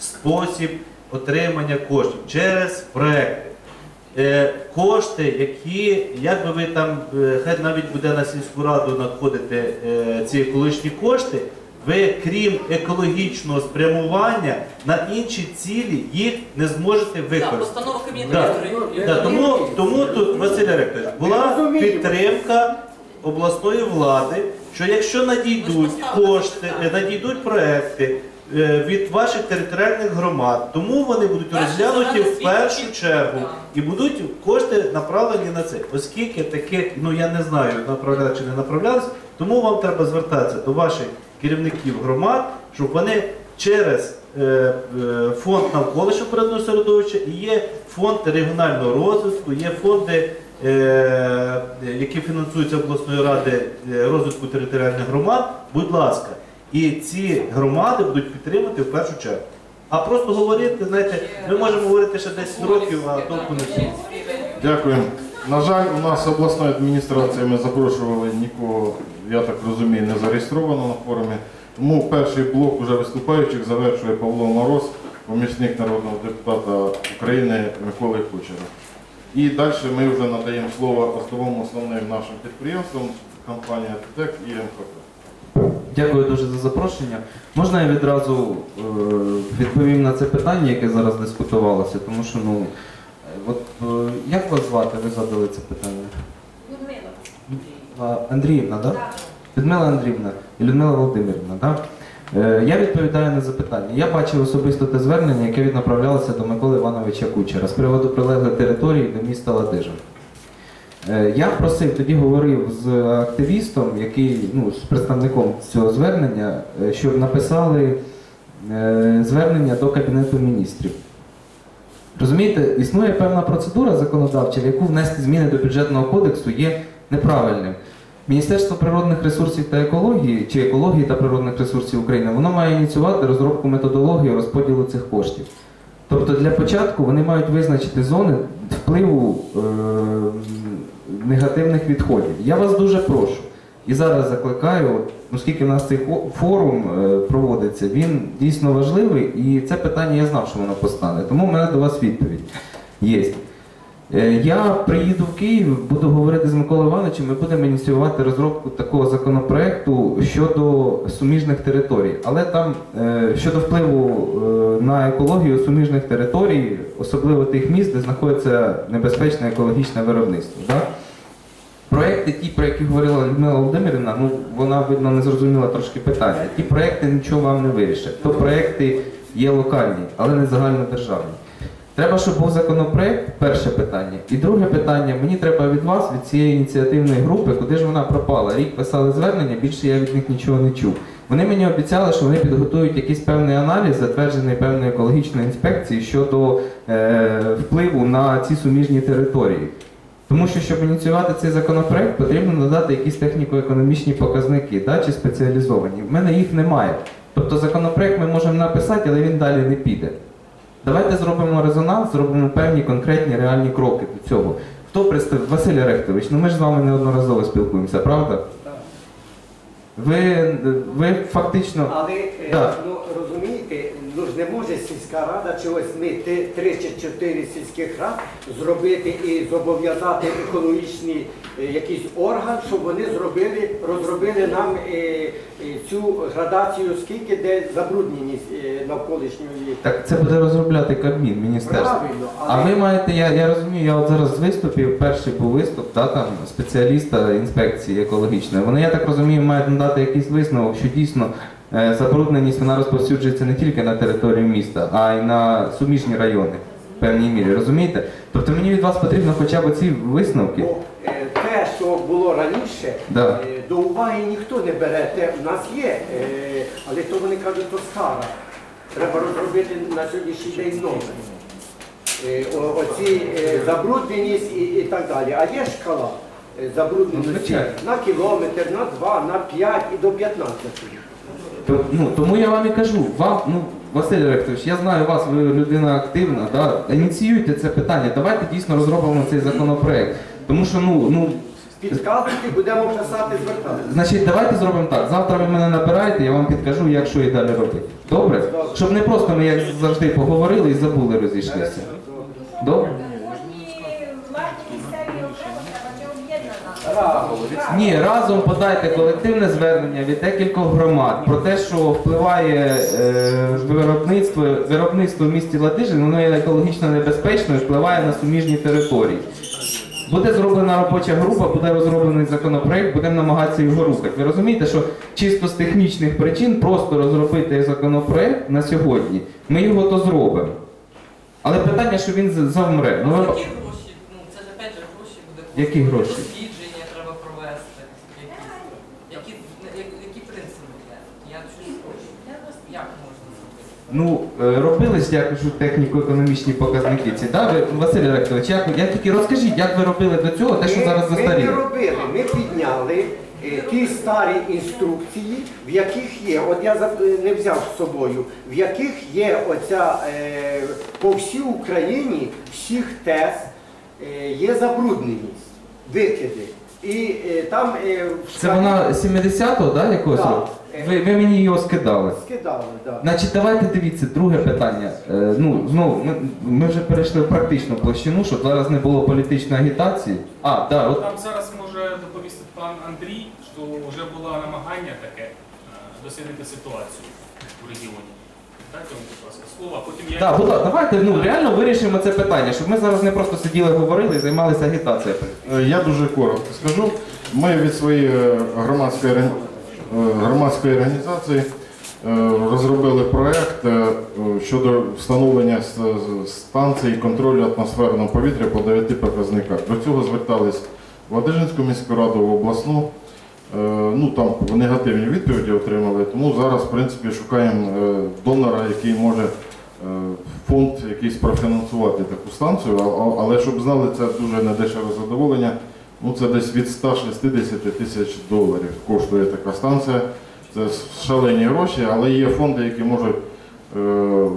спосіб отримання коштів через проекти. Е, Кошти, які, як би ви там, е, хай навіть буде на сільську раду надходити е, ці екологічні кошти, ви крім екологічного спрямування на інші цілі їх не зможете використати. постанова Кабінету Да. міністрів. Да, тому, тому тут, Василь Ректович, була підтримка обласної влади, що якщо надійдуть кошти, надійдуть проекти е, від ваших територіальних громад, тому вони будуть розглянуті в першу чергу Так. і будуть кошти направлені на це. Оскільки таких, ну я не знаю, направляли чи не направлялись, тому вам треба звертатися до ваших керівників громад, щоб вони через е, е, фонд навколишнього природного середовища і є фонд регіонального розвитку, є фонди, е, які фінансуються обласної ради е, розвитку територіальних громад. Будь ласка, і ці громади будуть підтримати в першу чергу. А просто говорити, знаєте, ми можемо говорити ще 10 років, а толку не всі. Дякую. На жаль, у нас обласної адміністрації ми запрошували нікого, я так розумію, не зареєстровано на форумі. Тому перший блок уже виступаючих завершує Павло Мороз, помічник народного депутата України Миколи Кучера. І далі ми вже надаємо слово основним основним нашим підприємствам, компанія ТТЕК і МКП. Дякую дуже за запрошення. Можна я відразу е, відповім на це питання, яке зараз дискутувалося, тому що ну е, от е, як вас звати? Ви задали це питання? А, Андріївна, так? Да? Людмила Андріївна і Людмила Володимирівна, так? Е, Я відповідаю на запитання. Я бачив особисто те звернення, яке віднаправлялося до Миколи Івановича Кучера з приводу прилеглої території до міста Ладижин. Е, Я просив, тоді говорив з активістом, який, ну, з представником цього звернення, е, щоб написали е, звернення до Кабінету міністрів. Розумієте, існує певна процедура законодавча, в яку внести зміни до бюджетного кодексу є неправильним. Міністерство природних ресурсів та екології чи екології та природних ресурсів України воно має ініціювати розробку методології розподілу цих коштів. Тобто для початку вони мають визначити зони впливу негативних відходів. Я вас дуже прошу. І зараз закликаю, оскільки в нас цей форум е, проводиться, він дійсно важливий, і це питання я знав, що воно постане. Тому в мене до вас відповідь є. Е, Я приїду в Київ, буду говорити з Миколою Івановичем, ми будемо ініціювати розробку такого законопроекту щодо суміжних територій. Але там е, щодо впливу на екологію суміжних територій, особливо тих міст, де знаходиться небезпечне екологічне виробництво. Да? Проекти, ті, про які говорила Людмила Володимирівна, ну вона видно не зрозуміла трошки питання. Ті проекти нічого вам не вирішать. То проекти є локальні, але не загальнодержавні. Треба, щоб був законопроект, перше питання. І друге питання, мені треба від вас, від цієї ініціативної групи, куди ж вона пропала. Рік писали звернення, більше я від них нічого не чув. Вони мені обіцяли, що вони підготують якийсь певний аналіз, затверджений певною екологічною інспекцією щодо е, впливу на ці суміжні території. Тому що, щоб ініціювати цей законопроект, потрібно надати якісь техніко-економічні показники, да, чи спеціалізовані. В мене їх немає. Тобто законопроект ми можемо написати, але він далі не піде. Давайте зробимо резонанс, зробимо певні конкретні реальні кроки до цього. Хто представ... Василь Рехтович, ну ми ж з вами неодноразово спілкуємося, правда? Ви, ви фактично. Але е, Да. ну, розумієте, ну ж не може сільська рада чи ось ми три чи чотири сільських рад зробити і зобов'язати екологічний е, якийсь орган, щоб вони зробили, розробили нам е, е, цю градацію, скільки де забрудненість навколишньої. Так це буде розробляти Кабмін, міністерство. Правильно, А ви маєте, я, я розумію, я от зараз виступів, перший був виступ, да, там, спеціаліста інспекції екологічної. Вони, я так розумію, мають надати якийсь висновок, що дійсно забрудненість вона розповсюджується не тільки на територію міста, а й на суміжні райони в певній мірі. Розумієте? Тобто мені від вас потрібно хоча б ці висновки. е, те, що було раніше, Да. е, до уваги ніхто не бере. Те в нас є, е, але то вони кажуть, то стара. Треба розробити на сьогоднішній день нове. Е, Оці е, забрудненість і, і так далі. А є шкала е, Ну, забрудненості на кілометр, на 2, на 5 і до 15. То- Ну, тому я вам і кажу, вам, ну, Василь Ректович, я знаю вас, ви людина активна, да? ініціюйте це питання, давайте дійсно розробимо цей законопроект. Тому що ну, ну, підказуйте, будемо писати, звертатися. Значить, давайте зробимо так. Завтра ви мене набираєте, я вам підкажу, як що і далі робити. Добре? Щоб не просто ми, як завжди, поговорили і забули розійшлися. Добре? Ні, разом подайте колективне звернення від декількох громад про те, що впливає е, виробництво, виробництво в місті Ладижин, воно є екологічно небезпечно і впливає на суміжні території. Буде зроблена робоча група, буде розроблений законопроект, будемо намагатися його рухати. Ви розумієте, що чисто з технічних причин просто розробити законопроект на сьогодні, ми його то зробимо. Але питання, що він завмре. Ну. Які гроші? Ну це ж опять же гроші буде. Які гроші? Дослідження треба провести. Якісь. Які, я- які принципи є? Я щось хочу. Як можна зробити? Ну, е, робились, я кажу, техніко-економічні показники ці, да? Ви, Василь Ректович, як, я тільки розкажіть, як ви робили до цього, те, що Ми- зараз Ми не застаріло? робили, ми підняли е, ті старі інструкції, в яких є, от я за- е, не взяв з собою, в яких є оця е, по всій Україні всіх ТЕС е, є забрудненість, викиди. І е, там е, в Це вона 70-го, да, якогось Так. року? Ви, ви мені його скидали. скидали, да. Значить, давайте дивіться, друге питання. Е, ну, знову, ми, ми вже перейшли в практичну площину, щоб зараз не було політичної агітації. А, да, от Там зараз може доповісти пан Андрій, що вже було намагання таке е, дослідити ситуацію в регіоні. Дайте будь ласка, слово, а потім я. Да, будь ласка, давайте ну, реально вирішимо це питання, щоб ми зараз не просто сиділи, говорили і займалися агітацією. Е, Я дуже коротко скажу. Ми від своєї е, громадської, е, громадської організації е, розробили проєкт е, щодо встановлення с- з- станцій контролю атмосферного повітря по дев'яти показниках. До цього звертались в Ладижинську міську раду, в обласну. Е, Ну там негативні відповіді отримали, тому зараз в принципі шукаємо е, донора, який може е, фонд якийсь профінансувати таку станцію, але щоб знали, це дуже недешеве задоволення. Ну це десь від 160 тисяч доларів коштує така станція. Це шалені гроші, але є фонди, які можуть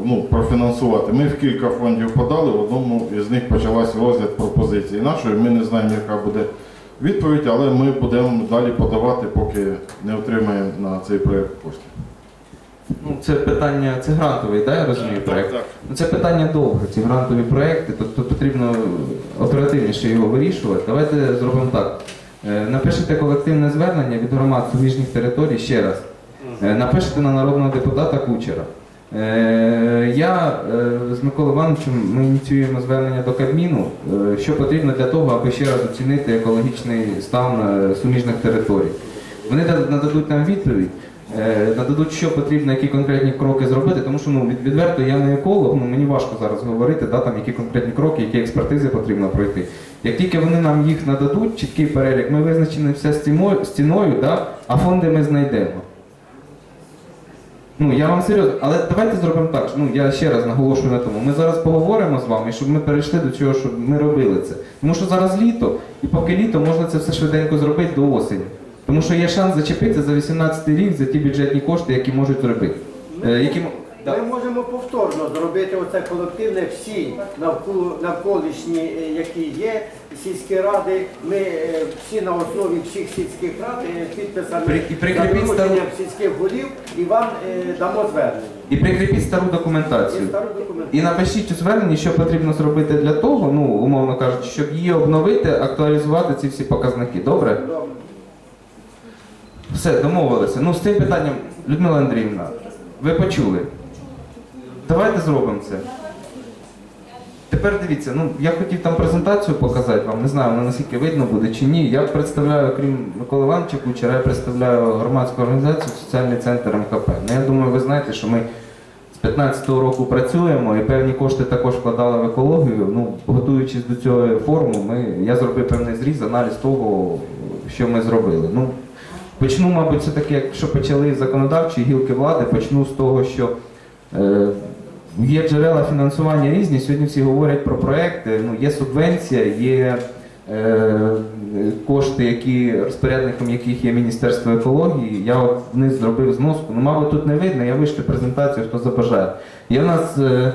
ну, профінансувати. Ми в кілька фондів подали, в одному із них почався розгляд пропозиції нашої. Ми не знаємо, яка буде відповідь, але ми будемо далі подавати, поки не отримаємо на цей проєкт коштів. Ну, це питання, це грантовий, да, я розумію, проєкт? Ну, Це питання довге, ці грантові проекти, тобто потрібно оперативніше його вирішувати. Давайте зробимо так. Е, Напишете колективне звернення від громад суміжних територій ще раз. Е, Напишете на народного депутата Кучера. Е, Я е, з Миколою Івановичем ми ініціюємо звернення до Кабміну, е, що потрібно для того, аби ще раз оцінити екологічний стан суміжних територій. Вони нададуть нам відповідь, нададуть, що потрібно, які конкретні кроки зробити, тому що ну, відверто я не еколог, ну, мені важко зараз говорити, да, там, які конкретні кроки, які експертизи потрібно пройти. Як тільки вони нам їх нададуть, чіткий перелік, ми визначені все стіною, да, а фонди ми знайдемо. Ну, я вам серйозно, але давайте зробимо так. Ну, я ще раз наголошую на тому. Ми зараз поговоримо з вами, щоб ми перейшли до цього, щоб ми робили це. Тому що зараз літо, і поки літо можна це все швиденько зробити до осені. Тому що є шанс зачепитися за 18 рік за ті бюджетні кошти, які можуть зробити. Е, які... Ми можемо повторно зробити оце колективне всі навколишні, е, які є сільські ради. Ми е, всі на основі всіх сільських рад е, підписали При- і прикріпіть за стару- дорученням сільських голів і вам дамо звернення. І прикріпіть стару І документацію. стару документацію. І напишіть у зверненні, що потрібно зробити для того, ну, умовно кажучи, щоб її обновити, актуалізувати ці всі показники. Добре? Добре. Все, домовилися. Ну, з цим питанням, Людмила Андріївна, ви почули. Давайте зробимо це. Тепер дивіться, ну я хотів там презентацію показати вам, не знаю, наскільки видно буде чи ні. Я представляю, крім Миколи Івановича Кучера, я представляю громадську організацію Соціальний центр МКП. Ну, я думаю, ви знаєте, що ми з 15-го року працюємо і певні кошти також вкладали в екологію. Ну, готуючись до цього форуму, ми, я зробив певний зріз, аналіз того, що ми зробили. Ну, почну, мабуть, все-таки, якщо почали з законодавчої гілки влади, почну з того, що е, є джерела фінансування різні. Сьогодні всі говорять про проекти. Ну, є субвенція, є е, кошти, які розпорядником яких є Міністерство екології. Я от вниз зробив зноску. Ну, мабуть, тут не видно, я вишлю презентацію, хто забажає. Є в нас е,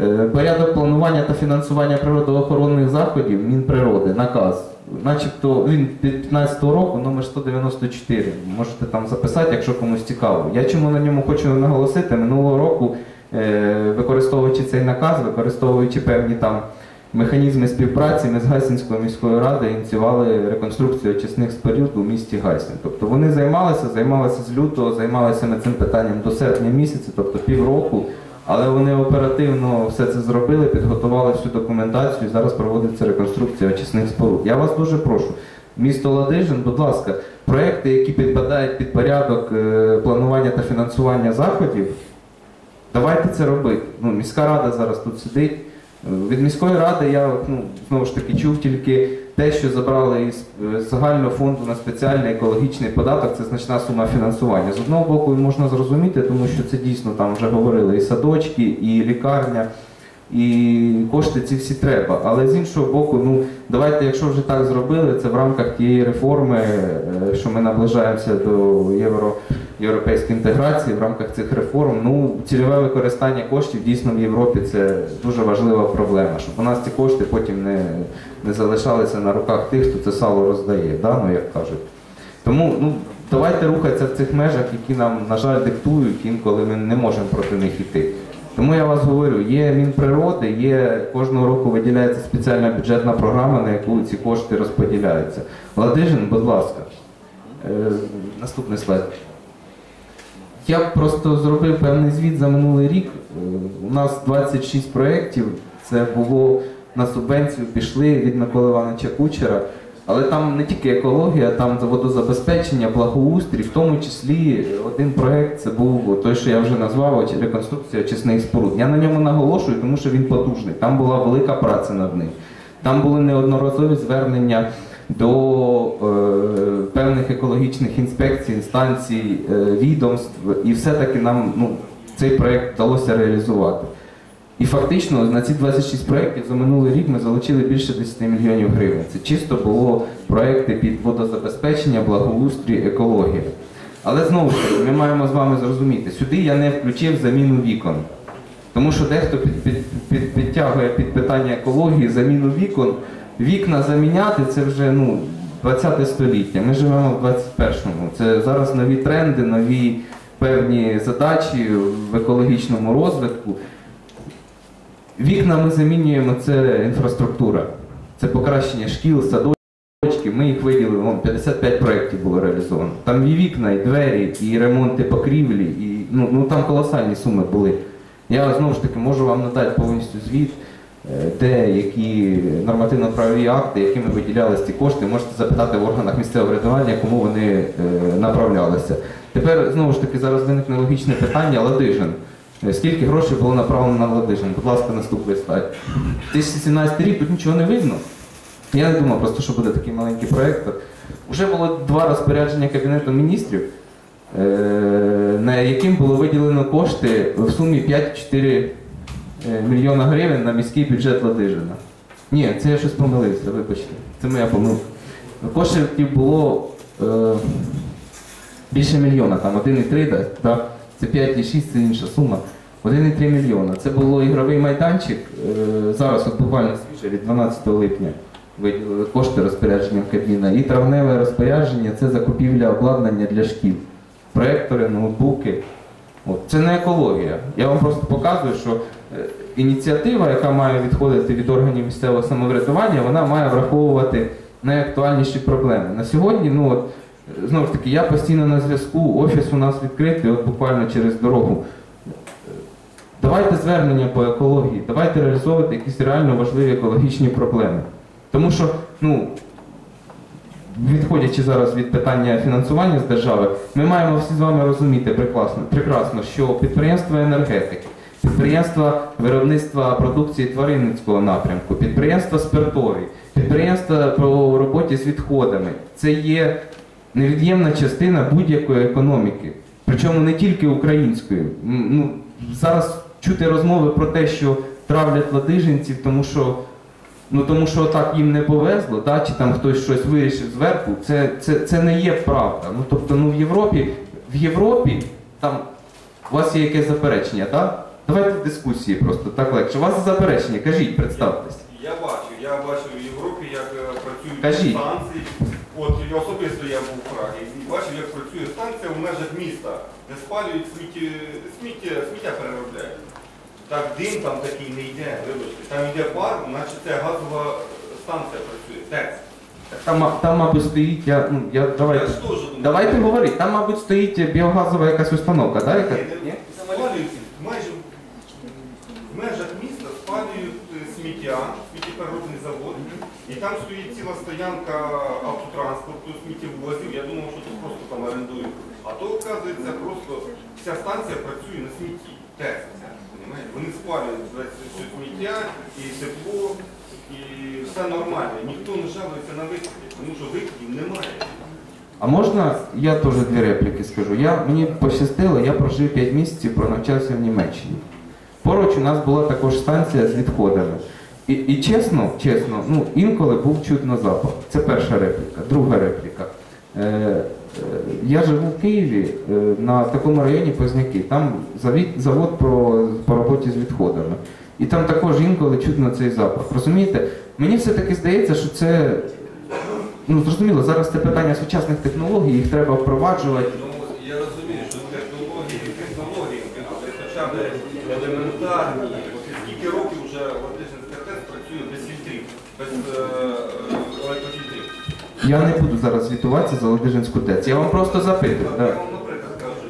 е, порядок планування та фінансування природоохоронних заходів Мінприроди, наказ. начебто він від 15-го року, номер 194. Можете там записати, якщо комусь цікаво. Я чому на ньому хочу наголосити, минулого року, використовуючи цей наказ, використовуючи певні там механізми співпраці, ми з Гайсинською міською радою ініціювали реконструкцію очисних споруд у місті Гайсин. Тобто вони займалися, займалися з лютого, займалися ми цим питанням до серпня місяця, тобто півроку. Але вони оперативно все це зробили, підготували всю документацію. і Зараз проводиться реконструкція очисних споруд. Я вас дуже прошу. Місто Ладижин, будь ласка, проекти, які підпадають під порядок е, планування та фінансування заходів, давайте це робити. Ну, міська рада зараз тут сидить. Е, Від міської ради я ну, знову ж таки чув тільки те, що забрали із е, загального фонду на спеціальний екологічний податок, це значна сума фінансування. З одного боку можна зрозуміти, тому що це дійсно там вже говорили і садочки, і лікарня, і кошти ці всі треба. Але з іншого боку, ну давайте, якщо вже так зробили, це в рамках тієї реформи, е, що ми наближаємося до євро, європейської інтеграції, в рамках цих реформ, ну цільове використання коштів дійсно в Європі це дуже важлива проблема, щоб у нас ці кошти потім не, не залишалися на руках тих, хто це сало роздає, да? ну, як кажуть. Тому ну, давайте рухатися в цих межах, які нам, на жаль, диктують, інколи ми не можемо проти них іти. Тому я вас говорю, є Мінприроди, є кожного року виділяється спеціальна бюджетна програма, на яку ці кошти розподіляються. Ладижин, будь ласка. Е, наступний слайд. Я просто зробив певний звіт за минулий рік. Е, У нас 26 проєктів. Це було на субвенцію пішли від Миколи Івановича Кучера. Але там не тільки екологія, там водозабезпечення, благоустрій, в тому числі один проєкт це був той, що я вже назвав реконструкція очисних споруд. Я на ньому наголошую, тому що він потужний. Там була велика праця над ним. Там були неодноразові звернення до е, певних екологічних інспекцій, інстанцій, е, відомств, і все-таки нам ну, цей проєкт вдалося реалізувати. І фактично на ці 26 проєктів за минулий рік ми залучили більше 10 мільйонів гривень. Це чисто було проєкти під водозабезпечення, благоустрій, екологія. Але знову ж таки, ми маємо з вами зрозуміти, сюди я не включив заміну вікон. Тому що дехто під, під, під, підтягує під питання екології заміну вікон. Вікна заміняти це вже ну, 20 століття. Ми живемо в 21-му. Це зараз нові тренди, нові певні задачі в екологічному розвитку. Вікна ми замінюємо це інфраструктура. Це покращення шкіл, садочків. Ми їх виділили, вон, 55 проєктів було реалізовано. Там і вікна, і двері, і ремонти покрівлі, і ну, ну там колосальні суми були. Я знову ж таки можу вам надати повністю звіт, де які нормативно-правові акти, якими виділялися ці кошти, можете запитати в органах місцевого врядування, кому вони е, направлялися. Тепер знову ж таки зараз виникне логічне питання Ладижин. Е, Скільки грошей було направлено на Ладижин? Будь ласка, наступний слайд. 2017 рік тут нічого не видно. Я не думав просто, що буде такий маленький проєкт. Уже було два розпорядження Кабінету міністрів, е, на яким було виділено кошти в сумі 5,4 е, мільйона гривень на міський бюджет Ладижина. Ні, це я щось помилився, вибачте. Це моя помилка. Коштів було е, більше мільйона, там 1,3, да, це 5,6, це інша сума. 1,3 мільйона. Це було ігровий майданчик. е, Зараз от буквально свіже від 12 липня виділили кошти розпорядженням Кабміна. І травневе розпорядження це закупівля обладнання для шкіл. Проектори, ноутбуки. От. Це не екологія. Я вам просто показую, що е, ініціатива, яка має відходити від органів місцевого самоврядування, вона має враховувати найактуальніші проблеми. На сьогодні, ну от, знову ж таки, я постійно на зв'язку, офіс у нас відкритий, от буквально через дорогу. Давайте звернення по екології, давайте реалізовувати якісь реально важливі екологічні проблеми. Тому що, ну, відходячи зараз від питання фінансування з держави, ми маємо всі з вами розуміти прекрасно, прекрасно що підприємства енергетики, підприємства виробництва продукції тваринницького напрямку, підприємства спиртові, підприємства по роботі з відходами це є невід'ємна частина будь-якої економіки. Причому не тільки української. Ну, зараз чути розмови про те, що травлять ладижинців, тому що Ну тому що так їм не повезло, да, чи там хтось щось вирішив зверху, це, це, це не є правда. Ну тобто, ну в Європі, в Європі там у вас є якесь заперечення, так? Давайте в дискусії просто так легше. У вас заперечення, кажіть, представтесь. Я бачу, я бачу в Європі, як е, працюють Кажіть. станцій. От я особисто я був у Прагі і бачив, як працює станція в межах міста, де спалюють сміття, сміття, сміття переробляють. Так дим там такий не йде, вибачте. Там йде пар, наче це газова станція працює. ТЕЦ. Там, там мабуть, стоїть, я, ну, я, Я давайте, ж теж думаю. давайте говорити, там, мабуть, стоїть біогазова якась установка, так? Яка? Ні, Спалюють майже в межах міста спалюють е, сміття, сміттєпереробний завод, і там стоїть ціла стоянка автотранспорту, сміттєвозів. Я думав, що тут просто там орендують. А то, оказується, просто вся станція працює на смітті. ТЕЦ. Вони спалюють все сміття і тепло, і все нормально. Ніхто не жалується на викиди, тому що викидів немає. А можна я теж дві репліки скажу? Я, мені пощастило, я прожив 5 місяців, пронавчався в Німеччині. Поруч у нас була також станція з відходами. І, і чесно, чесно, ну інколи був чутно запах. Це перша репліка. Друга репліка. Е, я живу в Києві е, на такому районі Позняки. Там завод про, по роботі з відходами. І там також інколи чутно цей запах. Розумієте? Мені все-таки здається, що це Ну, зрозуміло, зараз це питання сучасних технологій, їх треба впроваджувати. Ну, я розумію, що технології, технології, але хоча б елементарні. Скільки років вже Латишинська ТЕС працює без фільтрів, без е, е, електрофільтрів? Я не буду зараз звітуватися за Ладижинську ТЕЦ. Я вам просто запитую. Да. кажу.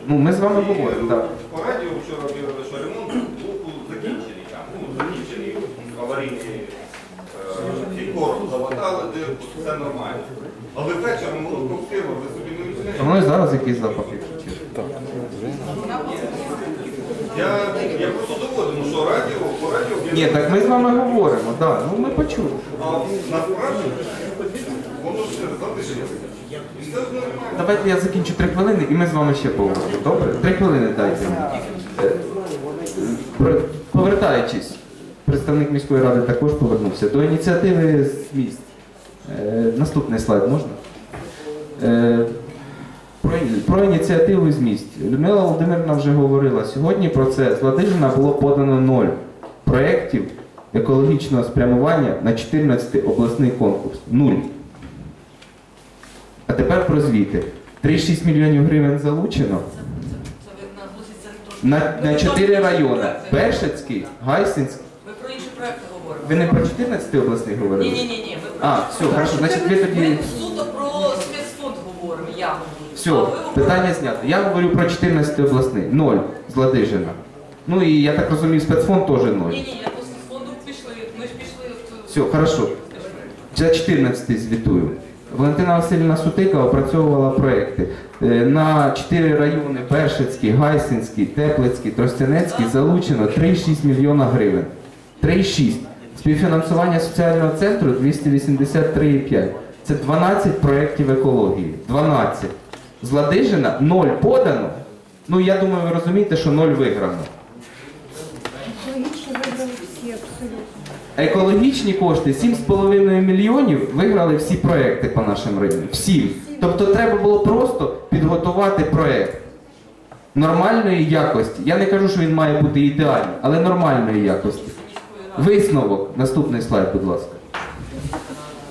Ну, ми з вами говоримо, так. По радіо вчора об'явили, що ремонт блоку закінчений. Там, ну, закінчений аварійний е, ці корпус залатали дирку, все нормально. Але вечором воно коптило, ви собі не А уявляєте. воно і зараз якийсь запах, якщо чесно. Я, я просто доводимо, що радіо, по радіо Ні, так ми з вами говоримо, так. Ну ми почули. А насправді Давайте я закінчу три хвилини і ми з вами ще поговоримо. Добре? Три хвилини дайте. Е, Повертаючись, представник міської ради також повернувся до ініціативи з міст. Е, Наступний слайд можна? Е, Про, про ініціативу з міст. Людмила Володимирівна вже говорила сьогодні про це. З Ладижина було подано ноль проєктів екологічного спрямування на 14 обласний конкурс. Нуль. А тепер про звіти. 3,6 мільйонів гривень залучено на, на 4 райони. Бершацький, Гайсинський. Ви про інші проекти говорите. Ви не про 14 обласних говорили? Ні, ні, ні, ні. А, все, хорошо, значить ви тоді. Ми суто про спецфонд говоримо, я говорю. Все, питання знято. Я говорю про 14 обласний. Ноль з Ладижина. Ну і я так розумію, спецфонд теж ноль. Ні, ні, я по спецфонду пішли. Ми ж пішли в Все, хорошо. За 14 звітую. Валентина Васильівна Сутика опрацьовувала проекти. Е, На 4 райони Бершицький, Гайсинський, Теплицький, Тростянецький залучено 3,6 мільйона гривень. 3,6. Співфінансування соціального центру 283,5. Це 12 проєктів екології. 12. З Ладижина 0 подано. Ну я думаю, ви розумієте, що 0 виграно. Екологічно вибрали всі абсолютно. Екологічні кошти 7,5 мільйонів виграли всі проекти по нашим районам. Всі. Тобто треба було просто підготувати проект нормальної якості. Я не кажу, що він має бути ідеальним, але нормальної якості. Висновок. Наступний слайд, будь ласка.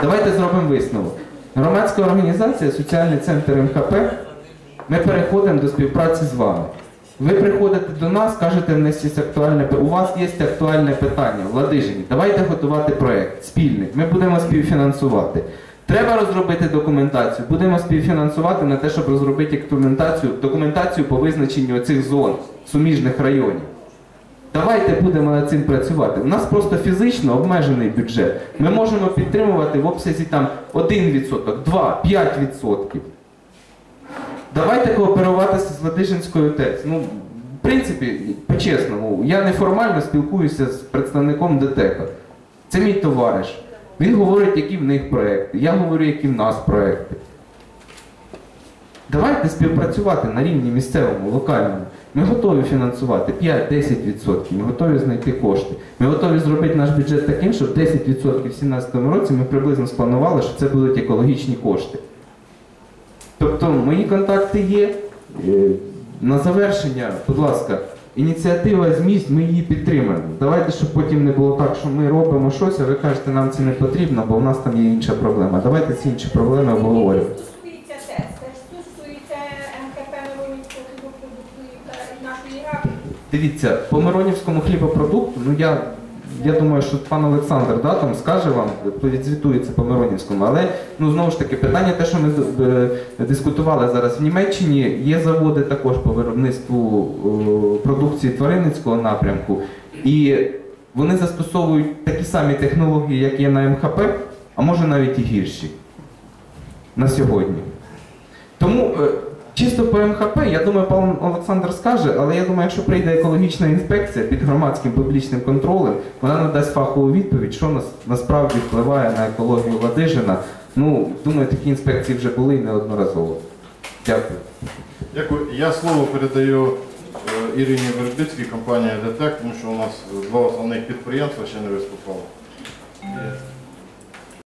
Давайте зробимо висновок. Громадська організація, соціальний центр МХП. Ми переходимо до співпраці з вами. Ви приходите до нас, кажете, в нас є актуальне у вас є актуальне питання в Ладижині. Давайте готувати проект спільний. Ми будемо співфінансувати. Треба розробити документацію. Будемо співфінансувати на те, щоб розробити документацію, документацію по визначенню цих зон, суміжних районів. Давайте будемо над цим працювати. У нас просто фізично обмежений бюджет. Ми можемо підтримувати в обсязі там 1%, 2, 5%. Давайте кооперуватися з Ладижинською ТЕЦ. Ну, в принципі, по-чесному, я неформально спілкуюся з представником ДТЕКа. Це мій товариш. Він говорить, які в них проекти. Я говорю, які в нас проекти. Давайте співпрацювати на рівні місцевому, локальному. Ми готові фінансувати 5-10%, ми готові знайти кошти. Ми готові зробити наш бюджет таким, щоб 10% в 2017 році ми приблизно спланували, що це будуть екологічні кошти. Тобто мої контакти є. Е, На завершення, будь ласка, ініціатива з місць, ми її підтримаємо. Давайте, щоб потім не було так, що ми робимо щось, а ви кажете, нам це не потрібно, бо в нас там є інша проблема. Давайте ці інші проблеми обговорюємо. Дивіться, по Миронівському хлібопродукту, ну я, я думаю, що пан Олександр да, там скаже вам, відзвітується по Миронівському, але ну знову ж таки питання, те, що ми е, дискутували зараз в Німеччині, є заводи також по виробництву е, продукції тваринницького напрямку, і вони застосовують такі самі технології, як є на МХП, а може навіть і гірші на сьогодні. Тому е, чисто по МХП, я думаю, пан Олександр скаже, але я думаю, якщо прийде екологічна інспекція під громадським публічним контролем, вона надасть фахову відповідь, що нас насправді впливає на екологію Ладижина. Ну, думаю, такі інспекції вже були неодноразово. Дякую. Дякую. Я слово передаю е, Ірині Вербицькій, компанія ДТЕК, тому що у нас два основних підприємства ще не виступали.